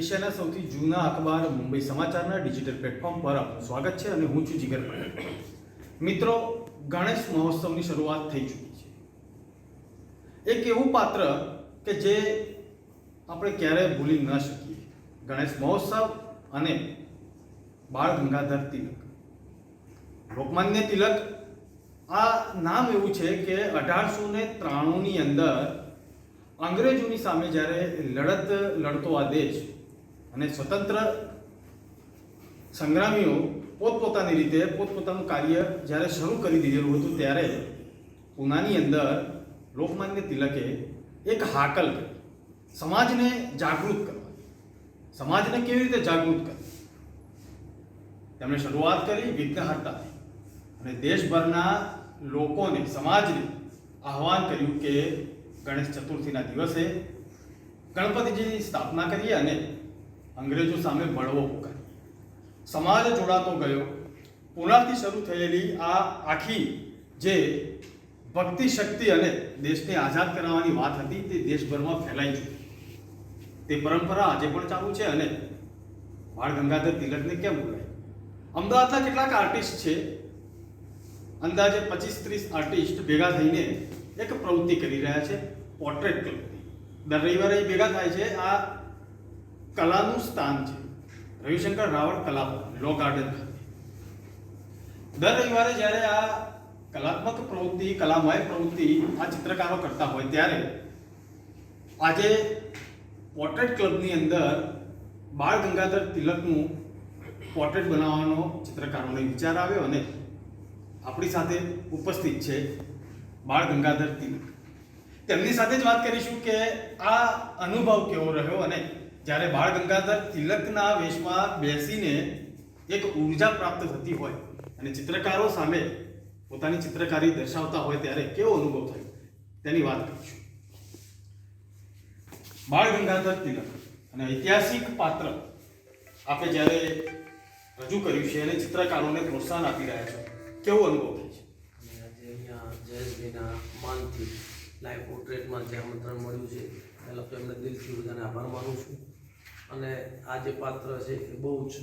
એશિયાના સૌથી જૂના અખબાર મુંબઈ સમાચારના ડિજિટલ પ્લેટફોર્મ પર આપનું સ્વાગત છે અને હું છું જીગર મિત્રો, ગણેશ મહોત્સવની શરૂઆત થઈ ચૂકી છે. એક એવું પાત્ર કે જે આપણે ક્યારેય ભૂલી ન શકીએ. ગણેશ મહોત્સવ અને બાળ ગંગાધર તિલક. લોકમાન્ય તિલક, આ નામ એવું છે કે અઢારસો ને ત્રાણુંની અંદર અંગ્રેજોની સામે જ્યારે લડત લડતો આ દેશ અને સ્વતંત્ર સંગ્રામીઓ પોતપોતાની રીતે પોતપોતાનું કાર્ય જ્યારે શરૂ કરી દીધેલું હતું ત્યારે પૂનાની અંદર લોકમાન્ય તિલકે એક હાકલ કરી સમાજને જાગૃત કરવા, સમાજને કેવી રીતે જાગૃત કરવી? તેમણે શરૂઆત કરી વિઘ્નહર્તાથી અને દેશભરના લોકોને, સમાજને આહવાન કર્યું કે ગણેશ ચતુર્થીના દિવસે ગણપતિજીની સ્થાપના કરીએ અને અંગ્રેજો સામે બળવો પુકારીએ સમાજ જોડાતો ગયો. પુનાથી શરૂ થયેલી આ આખી જે ભક્તિ શક્તિ અને દેશને આઝાદ કરાવવાની વાત હતી તે દેશભરમાં ફેલાઈ ચૂકી. તે પરંપરા આજે પણ ચાલુ છે અને બાળ ગંગાધર તિલકને કેમ બોલાય? અમદાવાદના કેટલાક આર્ટિસ્ટ છે. અંદાજે પચીસ ત્રીસ આર્ટિસ્ટ ભેગા થઈને એક પ્રવૃત્તિ કરી રહ્યા છે પોર્ટ્રેટ ક્લબની. દર રવિવારે ભેગા થાય છે. આ કલાનું સ્થાન છે. રવિશંકર રાવળ કલા લો ગાર્ડન ખાતે. દર રવિવારે જ્યારે આ કલાત્મક પ્રવૃત્તિ, કલામય પ્રવૃત્તિ આ ચિત્રકારો કરતા હોય ત્યારે આજે પોર્ટ્રેટ ક્લબની અંદર બાળ ગંગાધર તિલકનું પોર્ટ્રેટ બનાવવાનો ચિત્રકારોને વિચાર આવ્યો અને આપણી સાથે ઉપસ્થિત છે બાળ ગંગાધર તિલક. તેમની સાથે જ વાત કરીશું કે આ અનુભવ કેવો રહ્યો અને જ્યારે બાળ ગંગાધર તિલકના વેશમાં બેસીને એક ઊર્જા પ્રાપ્ત થતી હોય અને ચિત્રકારો સામે પોતાની ચિત્રકારી દર્શાવતા હોય ત્યારે કેવો અનુભવ થયો? તેની વાત કરીશું. બાળ ગંગાધર તિલક, અને ઐતિહાસિક પાત્ર આપે જ્યારે રજૂ કર્યું છે અને ચિત્રકારોને પ્રોત્સાહન આપી રહ્યા છો, કેવો અનુભવ થાય છે? જયેશભાઈના માનથી લાઈવ પોર્ટ્રેટમાં જે આમંત્રણ મળ્યું છે એ લોકો એમને દિલથી બધાને આભાર માનું છું. અને આ જે પાત્ર છે એ બહુ જ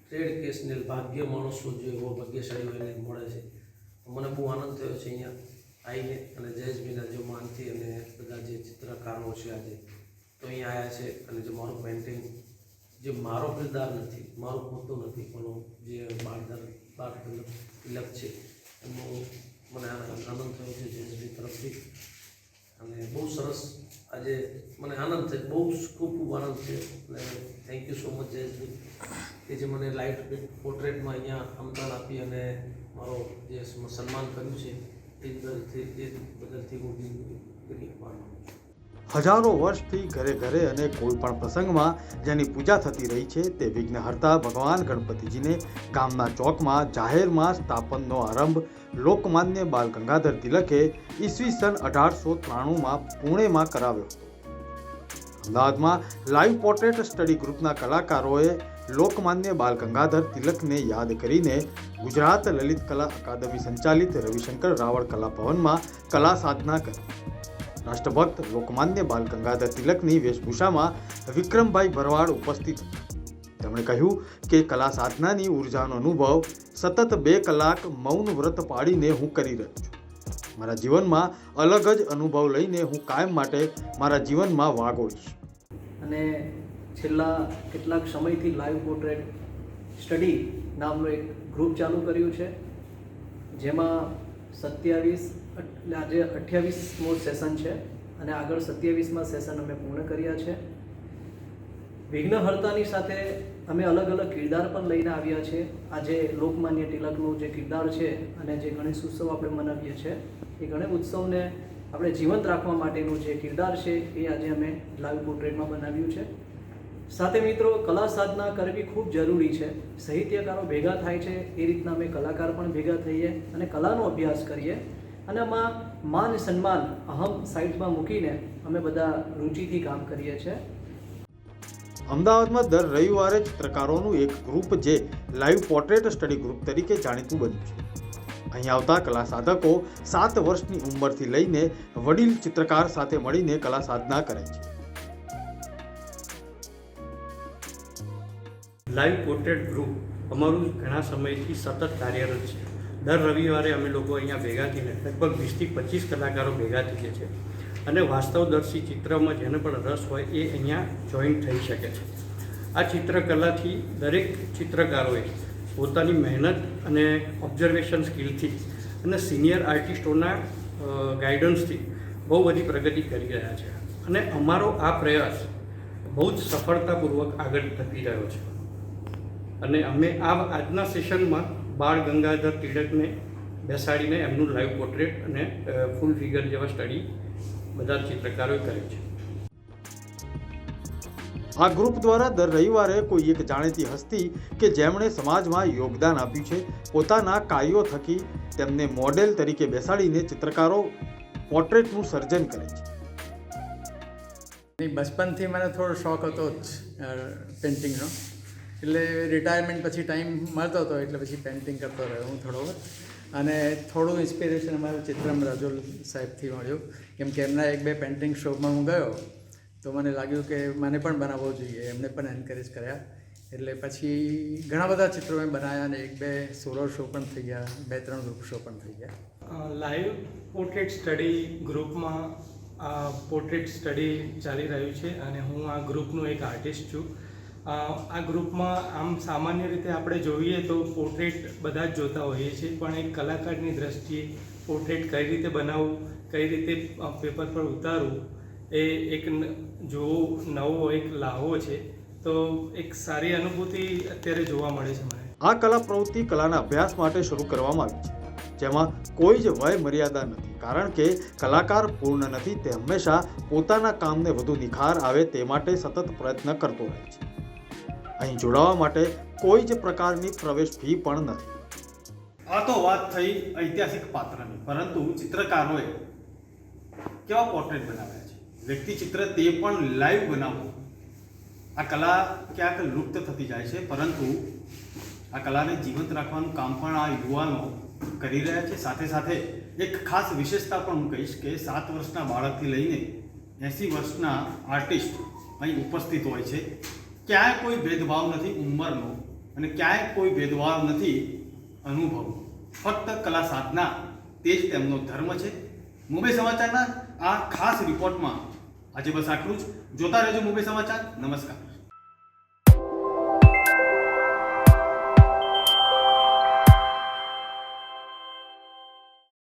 ટ્રેડ કેસને ભાગ્ય માણસો જે એવો ભાગ્યશાળી હોય એને મળે છે. મને બહુ આનંદ થયો છે અહીંયા આવીને અને જયેશભાઈના જે માનથી અને બધા જે ચિત્રકારો છે આજે તો અહીંયા આવ્યા છે અને જે મારું પેઇન્ટિંગ જે મારો કિરદાર નથી, મારો પોતો નથી, પણ જે બાળધર બાળ તિલક છે એમનો મને આનંદ આનંદ થયો છે જયેશભાઈ તરફથી. અને બહુ સરસ આજે મને આનંદ છે બહુ ખૂબ ખૂબ આનંદ છે અને thank you so much Jayeshbhai, કે જે મને લાઈટ પોર્ટ્રેટમાં અહીંયા અમદાન આપી અને મારો જે સન્માન કર્યું છે, એ બદલથી એ બદલથી હું દિલથી કરી માનું છું હજારો વર્ષથી ઘરે ઘરે અને કોઈ પણ પ્રસંગમાં જેની પૂજા થતી રહી છે તે વિઘ્નહર્તા ભગવાન ગણપતિજીને ગામના ચોકમાં જાહેરમાં સ્થાપનનો આરંભ લોકમાન્ય બાલ ગંગાધર તિલકે ઈસવી સન અઢારસો ત્રાણુંમાં પુણેમાં કરાવ્યો હતો. અમદાવાદમાં લાઈવ પોર્ટ્રેટ સ્ટડી ગ્રુપના કલાકારોએ લોકમાન્ય બાલ ગંગાધર તિલકને યાદ કરીને ગુજરાત લલિત કલા અકાદમી સંચાલિત રવિશંકર રાવળ કલા ભવનમાં કલા સાધના કરી. રાષ્ટ્રભક્ત લોકમાન્ય બાલ ગંગાધર તિલકની વેશભૂષામાં વિક્રમભાઈ ભરવાડ ઉપસ્થિત. તેમણે કહ્યું કે કલા સાધનાની ઉર્જાનો અનુભવ સતત બે કલાક મૌન વ્રત પાડીને હું કરી રહ્યો છું. મારા જીવનમાં અલગ જ અનુભવ લઈને હું કાયમ માટે મારા જીવનમાં વાગોળીશ અને છેલ્લા કેટલાક સમયથી લાઈવ પોર્ટ્રેટ સ્ટડી નામનું એક ગ્રુપ ચાલુ કર્યું છે, જેમાં સત્યાવીસ એટલે આજે અઠ્યાવીસમો સેશન છે અને આગળ સત્યાવીસમાં સેશન અમે પૂર્ણ કર્યા છે. વિઘ્નહર્તાની સાથે અમે અલગ અલગ કિરદાર પણ લઈને આવ્યા છે. આજે લોકમાન્ય તિલકનું જે કિરદાર છે અને જે ગણેશ ઉત્સવ આપણે મનાવીએ છીએ એ ગણેશ ઉત્સવને આપણે જીવંત રાખવા માટેનું જે કિરદાર છે, એ આજે અમે લાઈવ પોર્ટ્રેટમાં બનાવ્યું છે. સાથે મિત્રો, કલા સાધના કરવી ખૂબ જરૂરી છે. સાહિત્યકારો ભેગા થાય છે, એ રીતના અમે કલાકાર પણ ભેગા થઈએ અને કલાનો અભ્યાસ કરીએ. અને આમાં માન સન્માન અહમ સાઈડમાં મૂકીને અમે બધા રુચિથી કામ કરીએ છીએ. અમદાવાદમાં દર રવિવારે ચિત્રકારોનું એક ગ્રુપ જે લાઈવ પોર્ટ્રેટ સ્ટડી ગ્રુપ તરીકે જાણીતું બન્યું છે. અહીં આવતા કલા સાધકો સાત વર્ષની ઉંમરથી લઈને વડીલ ચિત્રકાર સાથે મળીને કલા સાધના કરે છે. લાઈવ પોર્ટ્રેટ ગ્રુપ અમારું ઘણા સમયથી સતત કાર્યરત છે. દર રવિવારે અમે લોકો અહીંયા ભેગા થઈને, લગભગ વીસથી પચીસ કલાકારો ભેગા થઈએ છીએ. અને વાસ્તવદર્શી ચિત્રમાં જેને પણ રસ હોય એ અહીંયા જોઈન થઈ શકે છે. આ ચિત્રકલાથી દરેક ચિત્રકારોએ પોતાની મહેનત અને ઓબ્ઝર્વેશન સ્કિલથી અને સિનિયર આર્ટિસ્ટોના ગાઈડન્સથી બહુ બધી પ્રગતિ કરી રહ્યા છે. અને અમારો આ પ્રયાસ બહુ જ સફળતાપૂર્વક આગળ ધપી રહ્યો છે. અને અમે આ આજના સેશનમાં બાળ ગંગાધર તિલકને બેસાડીને એમનું લાઈવ પોર્ટ્રેટ અને ફૂલ ફિગર જેવા સ્ટડી બધા ચિત્રકારોએ કર્યું છે. આ ગ્રુપ દ્વારા દર રવિવારે કોઈ એક જાણીતી હસ્તી કે જેમણે સમાજમાં યોગદાન આપ્યું છે પોતાના કાર્યો થકી તેમને મોડેલ તરીકે બેસાડીને ચિત્રકારો પોર્ટ્રેટનું સર્જન કરે છે. બચપનથી મને થોડો શોખ હતો જ પેઇન્ટિંગનો એટલે રિટાયરમેન્ટ પછી ટાઈમ મળતો હતો, એટલે પછી પેઇન્ટિંગ કરતો રહ્યો હું થોડો અને થોડું ઇન્સ્પિરેશન અમારું ચિત્રમ રાજુલ સાહેબથી મળ્યું. કેમ કે એમના એક બે પેઇન્ટિંગ શોમાં હું ગયો, તો મને લાગ્યું કે મને પણ બનાવવો જોઈએ. એમને પણ એન્કરેજ કર્યા. એટલે પછી ઘણા બધા ચિત્રો મેં બનાવ્યા અને એક બે સોલો શો પણ થઈ ગયા, બે ત્રણ ગ્રુપ શો પણ થઈ ગયા. લાઈવ પોર્ટ્રેટ સ્ટડી ગ્રુપમાં પોર્ટ્રેટ સ્ટડી ચાલી રહ્યું છે અને હું આ ગ્રુપનો એક આર્ટિસ્ટ છું. આ ગ્રુપમાં આમ સામાન્ય રીતે આપણે જોઈએ તો પોર્ટ્રેટ બધા જ જોતા હોઈએ છીએ, પણ એક કલાકારની દ્રષ્ટિએ પોર્ટ્રેટ કઈ રીતે બનાવવું, કઈ રીતે પેપર પર ઉતારવું, એ એક જોવો નવો એક લાહવો છે. તો એક સારી અનુભૂતિ અત્યારે જોવા મળે છે મને. આ કલા પ્રવૃત્તિ કલાના અભ્યાસ માટે શરૂ કરવામાં આવી છે, જેમાં કોઈ જ વય મર્યાદા નથી, કારણ કે કલાકાર પૂર્ણ નથી, તે હંમેશા પોતાના કામને વધુ નિખાર આવે તે માટે સતત પ્રયત્ન કરતો રહે છે. અહીં જોડાવા માટે કોઈ જ પ્રકારની પ્રવેશ ફી પણ નથી. આ તો વાત થઈ ઐતિહાસિક પાત્રની, પરંતુ ચિત્રકારોએ કેવા પોર્ટ્રેટ બનાવ્યા છે? વ્યક્તિ ચિત્ર તે પણ લાઈવ બનાવવું આ કલા ક્યાંક લુપ્ત થતી જાય છે, પરંતુ આ કલાને જીવંત રાખવાનું કામ પણ આ યુવાનો કરી રહ્યા છે. સાથે સાથે એક ખાસ વિશેષતા પણ હું કહીશ કે સાત વર્ષના બાળકથી લઈને એંસી વર્ષના આર્ટિસ્ટ અહીં ઉપસ્થિત હોય છે. ક્યાંય કોઈ ભેદભાવ નથી ઉંમરનો અને ક્યાંય કોઈ ભેદભાવ નથી અનુભવ. ફક્ત કલા સાધના તે જ તેમનો ધર્મ છે. મુંબઈ સમાચારના આ ખાસ રિપોર્ટમાં આજે બસ આટલું જ. જોતા રહેજો મુંબઈ સમાચાર. નમસ્કાર.